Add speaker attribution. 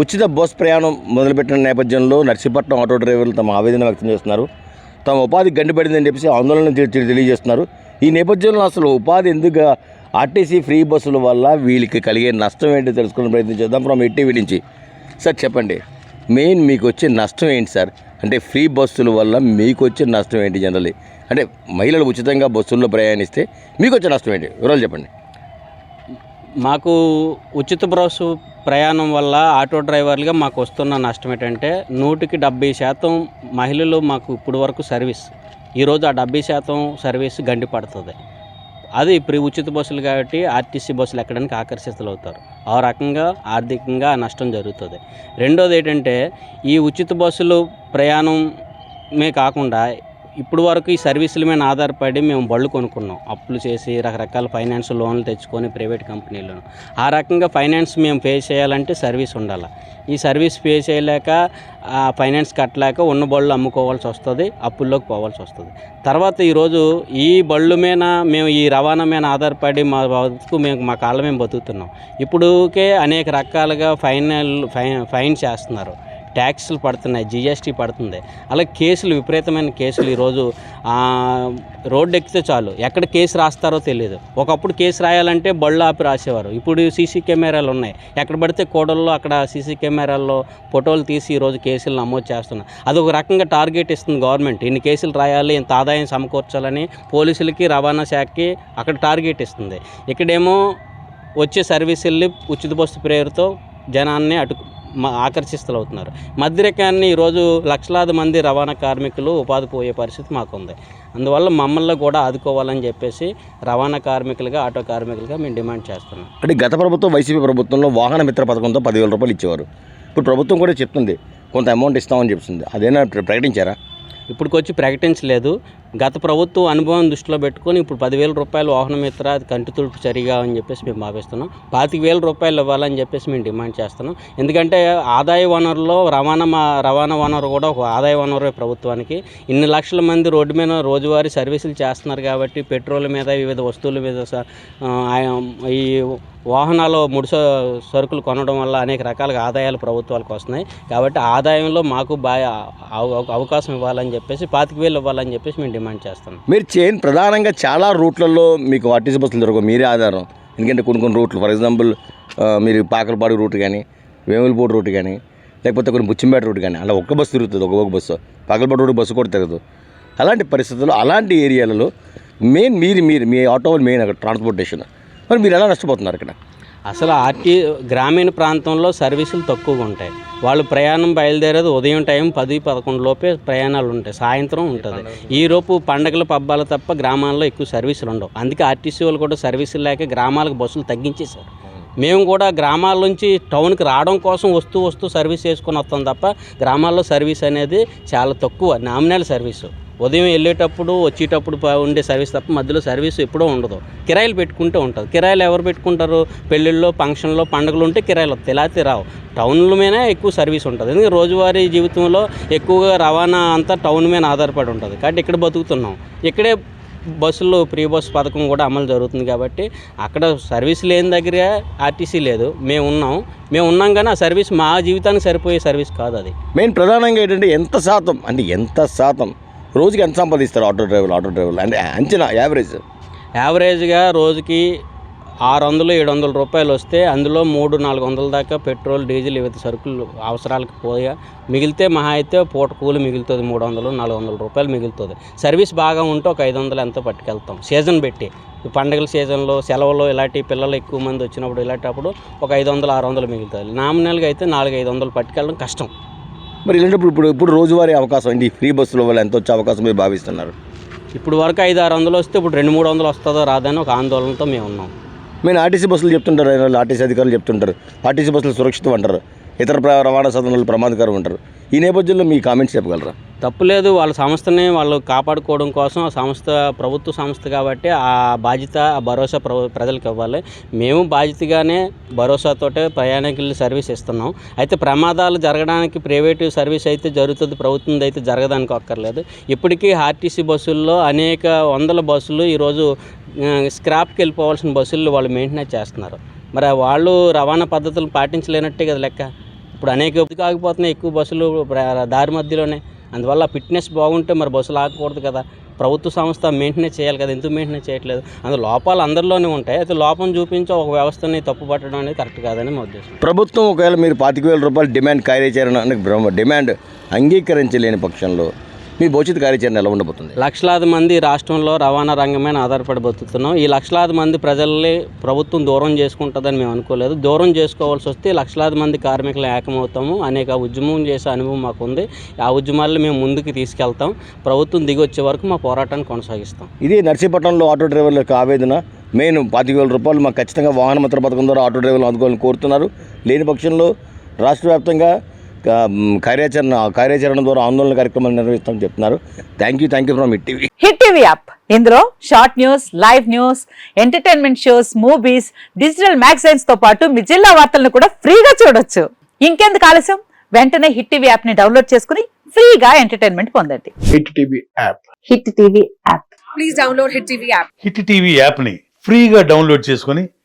Speaker 1: ఉచిత బస్ ప్రయాణం మొదలుపెట్టిన నేపథ్యంలో నర్సీపట్నం ఆటో డ్రైవర్లు తమ ఆవేదన వ్యక్తం చేస్తున్నారు. తమ ఉపాధి గండిపడిందని చెప్పేసి ఆందోళన తెలియజేస్తున్నారు. ఈ నేపథ్యంలో అసలు ఉపాధి ఎందుకు ఆర్టీసీ ఫ్రీ బస్సుల వల్ల వీళ్ళకి కలిగే నష్టం ఏంటో తెలుసుకునే ప్రయత్నం చేద్దాం ఫ్రమ్ ఎయిటీవీ నుంచి. సార్ చెప్పండి. మెయిన్ మీకు వచ్చే నష్టం ఏంటి సార్? అంటే ఫ్రీ బస్సుల వల్ల మీకు వచ్చే నష్టం ఏంటి జనరల్లీ అంటే మహిళలు ఉచితంగా బస్సుల్లో ప్రయాణిస్తే మీకు వచ్చే నష్టం ఏంటి? వివరాలు చెప్పండి.
Speaker 2: మాకు ఉచిత బస్సు ప్రయాణం వల్ల ఆటో డ్రైవర్లుగా మాకు వస్తున్న నష్టం ఏంటంటే నూటికి డెబ్బై శాతం మహిళలు మాకు ఇప్పుడు వరకు సర్వీస్. ఈరోజు ఆ డెబ్బై శాతం సర్వీస్ గండి పడుతుంది. అది ఇప్పుడు ఉచిత బస్సులు కాబట్టి ఆర్టీసీ బస్సులు ఎక్కడానికి ఆకర్షితులు అవుతారు ఆ రకంగా ఆర్థికంగా నష్టం జరుగుతుంది. రెండోది ఏంటంటే ఈ ఉచిత బస్సులు ప్రయాణమే కాకుండా ఇప్పుడు వరకు ఈ సర్వీసుల మీద ఆధారపడి మేము బళ్ళు కొనుక్కున్నాం. అప్పులు చేసి రకరకాల ఫైనాన్స్ లోన్లు తెచ్చుకొని ప్రైవేట్ కంపెనీలను ఆ రకంగా ఫైనాన్స్ మేము పే చేయాలంటే సర్వీస్ ఉండాలి. ఈ సర్వీస్ పే చేయలేక ఆ ఫైనాన్స్ కట్టలేక ఉన్న బళ్ళు అమ్ముకోవాల్సి వస్తుంది అప్పుల్లోకి పోవాల్సి వస్తుంది. తర్వాత ఈరోజు ఈ బళ్ళు మీద మేము ఈ రవాణా మీద ఆధారపడి మా బతుకు మేము మా కాళ్ళ మేము బతుకుతున్నాం. ఇప్పుడుకే అనేక రకాలుగా ఫైనల్ ఫైన్ ఫైన్ చేస్తున్నారు. ట్యాక్స్లు పడుతున్నాయి జిఎస్టీ పడుతుంది. అలాగే కేసులు విపరీతమైన కేసులు ఈరోజు రోడ్డు ఎక్కితే చాలు. ఎక్కడ కేసు రాస్తారో తెలియదు ఒకప్పుడు కేసు రాయాలంటే బళ్ళు ఆపి రాసేవారు. ఇప్పుడు సీసీ కెమెరాలు ఉన్నాయి. ఎక్కడ పడితే కోడల్లో అక్కడ సీసీ కెమెరాల్లో ఫోటోలు తీసి ఈరోజు కేసులు నమోదు చేస్తున్నారు. అది ఒక రకంగా టార్గెట్ ఇస్తుంది గవర్నమెంట్. ఇన్ని కేసులు రాయాలి ఇంత ఆదాయం సమకూర్చాలని పోలీసులకి రవాణా శాఖకి అక్కడ టార్గెట్ ఇస్తుంది. ఇక్కడేమో వచ్చే సర్వీసుల్ని ఉచిత బస్సు పేరుతో జనాన్ని అటు ఆకర్షిస్తులవుతున్నారు మధ్యరకాన్ని ఈరోజు లక్షలాది మంది రవాణా కార్మికులు ఉపాధి పోయే పరిస్థితి మాకుంది. అందువల్ల మమ్మల్ని కూడా ఆదుకోవాలని చెప్పేసి రవాణా కార్మికులుగా ఆటో కార్మికులుగా మేము డిమాండ్ చేస్తున్నాం.
Speaker 1: అంటే గత ప్రభుత్వం వైసీపీ ప్రభుత్వంలో వాహన మిత్ర పథకంతో పదివేల రూపాయలు ఇచ్చేవారు. ఇప్పుడు ప్రభుత్వం కూడా చెప్తుంది కొంత అమౌంట్ ఇస్తామని చెప్తుంది. అదేనా ప్రకటించారా?
Speaker 2: ఇప్పటికొచ్చి ప్రకటించలేదు. గత ప్రభుత్వం అనుభవం దృష్టిలో పెట్టుకొని ఇప్పుడు పదివేల రూపాయలు వాహనం మిత్ర అది కంటి తుడుపు సరిగా అని చెప్పేసి మేము భావిస్తున్నాం. పాతిక వేల రూపాయలు ఇవ్వాలని చెప్పేసి మేము డిమాండ్ చేస్తున్నాం. ఎందుకంటే ఆదాయ వనరులో రవాణా మా రవాణా వనరు కూడా ఒక ఆదాయ వనరు ప్రభుత్వానికి. ఇన్ని లక్షల మంది రోడ్డు మీద రోజువారీ సర్వీసులు చేస్తున్నారు కాబట్టి పెట్రోల్ మీద వివిధ వస్తువుల మీద ఈ వాహనాలు ముడి స- సరుకులు కొనడం వల్ల అనేక రకాలుగా ఆదాయాలు ప్రభుత్వాలకు వస్తున్నాయి. కాబట్టి ఆదాయంలో మాకు బాగా అవకాశం ఇవ్వాలని చెప్పేసి పాతిక వేలు ఇవ్వాలని చెప్పేసి మేము డిమాండ్ చేస్తున్నాం.
Speaker 1: మీరు చైన్ ప్రధానంగా చాలా రూట్లలో మీకు ఆర్టీసీ బస్సులు దొరకవు మీరే ఆధారం. ఎందుకంటే కొన్ని కొన్ని రూట్లు ఫర్ ఎగ్జాంపుల్ మీరు పాకలపాడు రూట్ కానీ వేములపూడి రూట్ కానీ లేకపోతే కొన్ని బుచ్చింపేట రూట్ కానీ అలా ఒక్క బస్సు తిరుగుతుంది ఒక్కొక్క బస్సు. పాకలపాడు రూట్ బస్సు కూడా తిరగదు. అలాంటి పరిస్థితుల్లో అలాంటి ఏరియాలలో మెయిన్ మీరు మీరు మీ ఆటో మెయిన్ అక్కడ ట్రాన్స్పోర్టేషన్. మరి మీరు ఎలా నష్టపోతున్నారు ఇక్కడ?
Speaker 2: అసలు ఆర్టీ గ్రామీణ ప్రాంతంలో సర్వీసులు తక్కువగా ఉంటాయి. వాళ్ళు ప్రయాణం బయలుదేరేది ఉదయం టైం పది పదకొండు లోపే ప్రయాణాలు ఉంటాయి. సాయంత్రం ఉంటుంది. ఈ లోపు పండగల పబ్బాలు తప్ప గ్రామాల్లో ఎక్కువ సర్వీసులు ఉండవు. అందుకే ఆర్టీసీ వాళ్ళు కూడా సర్వీసులు లేక గ్రామాలకు బస్సులు తగ్గించేశారు. మేము కూడా గ్రామాల నుంచి టౌన్కి రావడం కోసం వస్తూ వస్తూ సర్వీస్ చేసుకొని వస్తాం తప్ప గ్రామాల్లో సర్వీస్ అనేది చాలా తక్కువ. Nominal service. ఉదయం వెళ్ళేటప్పుడు వచ్చేటప్పుడు ఉండే సర్వీస్ తప్ప మధ్యలో సర్వీస్ ఎప్పుడూ ఉండదు. కిరాయిలు పెట్టుకుంటే ఉంటుంది. కిరాయిలు ఎవరు పెట్టుకుంటారు? పెళ్ళిళ్ళలో ఫంక్షన్లో పండుగలు ఉంటే కిరాయిలు వస్తాయి. లేకపోతే రావు. టౌన్ల మీద ఎక్కువ సర్వీస్ ఉంటుంది. ఎందుకంటే రోజువారీ జీవితంలో ఎక్కువగా రవాణా అంతా టౌన్ మీద ఆధారపడి ఉంటుంది. కాబట్టి ఇక్కడ బతుకుతున్నాం. ఇక్కడే బస్సుల్లో ఫ్రీ బస్ పథకం కూడా అమలు జరుగుతుంది కాబట్టి అక్కడ సర్వీస్ లేని దగ్గర ఆర్టీసీ లేదు. మేము ఉన్నాం. మేము ఉన్నాం కానీ ఆ సర్వీస్ మా జీవితానికి సరిపోయే సర్వీస్ కాదు అది.
Speaker 1: మెయిన్ ప్రధానంగా ఏంటంటే ఎంత శాతం? అంటే ఎంత శాతం? రోజుకి ఎంత సంపాదిస్తారు ఆటో డ్రైవర్లు ఆటో డ్రైవర్లు? అంటే అంచనా యావరేజ్?
Speaker 2: యావరేజ్గా రోజుకి ఆరు వందలు ఏడు వందల రూపాయలు వస్తే అందులో మూడు నాలుగు వందల దాకా పెట్రోల్ డీజిల్ వివిధ సరుకులు అవసరాలకు పోయా. మిగిలితే మహా అయితే పూట కూలి మిగులుతుంది. మూడు వందలు నాలుగు వందల రూపాయలు మిగులుతుంది. సర్వీస్ బాగా ఉంటే ఒక ఐదు వందలు ఎంతో పట్టుకెళ్తాం. సీజన్ పెట్టి పండగల సీజన్లో సెలవులు ఇలాంటి పిల్లలు ఎక్కువ మంది వచ్చినప్పుడు ఇలాంటప్పుడు ఒక ఐదు వందలు ఆరు వందలు మిగులుతుంది నామినల్గా అయితే నాలుగు ఐదు వందలు పట్టుకెళ్ళడం కష్టం.
Speaker 1: మరి ఇలాంటప్పుడు ఇప్పుడు ఇప్పుడు రోజువారీ అవకాశం ఏంటి ఫ్రీ బస్సుల వల్ల ఎంత వచ్చే అవకాశం మీరు భావిస్తున్నారు.
Speaker 2: ఇప్పుడు వరకు ఐదు ఆరు వందలు వస్తే ఇప్పుడు రెండు మూడు వందలు వస్తుందో రాదని ఒక ఆందోళనతో మేము ఉన్నాం.
Speaker 1: మేము ఆర్టీసీ బస్సులు చెప్తుంటారు ఆర్టీసీ అధికారులు చెప్తుంటారు. ఆర్టీసీ బస్సులు సురక్షితం అంటారు. ఇతర రవాణా సాధనాలు ప్రమాదకరం అంటారు. ఈ నేపథ్యంలో మీ కామెంట్స్ చెప్పగలరా?
Speaker 2: తప్పులేదు వాళ్ళ సంస్థని వాళ్ళు కాపాడుకోవడం కోసం ఆ సంస్థ ప్రభుత్వ సంస్థ కాబట్టి ఆ బాధ్యత ఆ భరోసా ప్ర ప్రజలకు ఇవ్వాలి. మేము బాధ్యతగానే భరోసాతోటే ప్రయాణికులు సర్వీస్ ఇస్తున్నాం. అయితే ప్రమాదాలు జరగడానికి ప్రైవేటు సర్వీస్ అయితే జరుగుతుంది. ప్రభుత్వం అయితే జరగడానికి ఒక్కర్లేదు. ఇప్పటికీ ఆర్టీసీ బస్సుల్లో అనేక వందల బస్సులు ఈరోజు స్క్రాప్కి వెళ్ళిపోవాల్సిన బస్సులు వాళ్ళు మెయింటెనెన్స్ చేస్తున్నారు. మరి వాళ్ళు రవాణా పద్ధతులు పాటించలేనట్టే కదా లెక్క. ఇప్పుడు అనేక కాకపోతున్నాయి ఆగిపోతున్నాయి? ఎక్కువ బస్సులు దారి మధ్యలోనే. అందువల్ల ఫిట్నెస్ బాగుంటే మరి బస్సులు ఆగకూడదు కదా. ప్రభుత్వ సంస్థ మెయింటెనెన్స్ చేయాలి కదా. ఎందుకు మెయింటెనెన్స్ చేయట్లేదు? అందులో లోపాలు అందరిలోనే ఉంటాయి. అయితే లోపం చూపించి ఒక వ్యవస్థని తప్పు పట్టడం అనేది కరెక్ట్ కాదని మా ఉద్దేశం.
Speaker 1: ప్రభుత్వం ఒకవేళ మీరు పాతిక వేల రూపాయలు డిమాండ్ కార్యాచరణ అంటే డిమాండ్ అంగీకరించలేని పక్షంలో మీ భవిష్యత్ కార్యాచరణ ఎలా ఉండబోతుంది?
Speaker 2: లక్షలాది మంది రాష్ట్రంలో రవాణా రంగమైన ఆధారపడి బతుకుతున్నాం. ఈ లక్షలాది మంది ప్రజల్ని ప్రభుత్వం దూరం చేసుకుంటుందని మేము అనుకోలేదు. దూరం చేసుకోవాల్సి వస్తే లక్షలాది మంది కార్మికులు ఏకమవుతాము. అనేక ఉద్యమం చేసే అనుభవం మాకు ఉంది ఆ ఉద్యమాలను మేము ముందుకు తీసుకెళ్తాం. ప్రభుత్వం దిగి వచ్చే వరకు మా పోరాటాన్ని కొనసాగిస్తాం.
Speaker 1: ఇది నర్సీపట్నంలో ఆటో డ్రైవర్ల యొక్క ఆవేదన. మెయిన్ పాతిక వేల రూపాయలు మాకు ఖచ్చితంగా వాహన మిత్ర పథకం ద్వారా ఆటో డ్రైవర్లు అందుకోవాలని కోరుతున్నారు. లేని పక్షంలో రాష్ట్ర వ్యాప్తంగా కార్యాచరణ కార్యాచరణ ద్వారా ఆందోళన కార్యక్రమాలు నిర్వహిస్తామని చెప్తున్నారు. Thank you thank you from hit TV
Speaker 3: hit TV app ఇందులో short news live news entertainment shows movies digital మ్యాగజైన్స్తో పాటు మీ జిల్లా వార్తలను కూడా ఫ్రీగా చూడొచ్చు. ఇంకెందుకు ఆలస్యం? వెంటనే హిట్ టీవీ యాప్ని డౌన్లోడ్ చేసుకుని ఫ్రీగా ఎంటర్టైన్మెంట్ పొందండి.
Speaker 4: Hit TV app
Speaker 3: hit TV app
Speaker 4: hit TV యాప్ని ఫ్రీగా డౌన్లోడ్ చేసుకొని